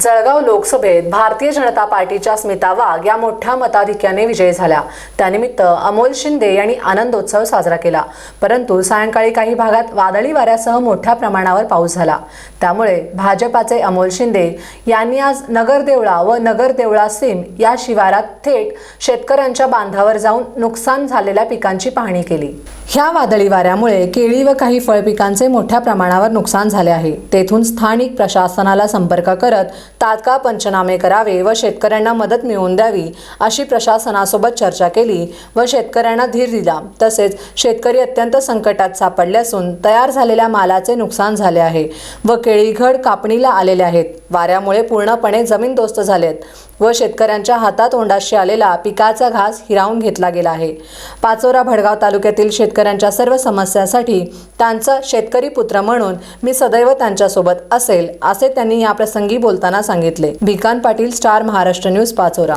जळगाव लोकसभेत भारतीय जनता पार्टीच्या स्मिता वाघ या मोठ्या मताधिक्याने विजयी झाल्या. त्यानिमित्त अमोल शिंदे यांनी आनंदोत्सव साजरा केला. परंतु सायंकाळी काही भागात वादळी वाऱ्यासह मोठ्या प्रमाणावर पाऊस झाला. त्यामुळे भाजपाचे अमोल शिंदे यांनी आज नगरदेवळा व नगरदेवळा सिम या शिवारात थेट शेतकऱ्यांच्या बांधावर जाऊन नुकसान झालेल्या पिकांची पाहणी केली. ह्या वादळी वाऱ्यामुळे केळी व काही फळपिकांचे मोठ्या प्रमाणावर नुकसान झाले आहे. तेथून स्थानिक प्रशासनाला संपर्क करत तात्काळ पंचनामे करावे व शेतकऱ्यांना मदत मिळवून द्यावी अशी प्रशासनासोबत चर्चा केली व शेतकऱ्यांना धीर दिला. तसेच शेतकरी अत्यंत संकटात सापडले असून तयार झालेल्या मालाचे नुकसान झाले आहे व केळीघड कापणीला आलेले आहेत. वाऱ्यामुळे पूर्णपणे जमीनदोस्त झालेत. व शेतकऱ्यांच्या हातात ओंडाशी आलेला पिकाचा घास हिरावून घेतला गेला आहे. पाचोरा भडगाव तालुक्यातील शेतकऱ्यांच्या सर्व समस्यांसाठी त्यांचा शेतकरी पुत्र म्हणून मी सदैव त्यांच्यासोबत असेल असे त्यांनी या प्रसंगी बोलताना सांगितले. Bhikan Patil star Maharashtra news Pachora.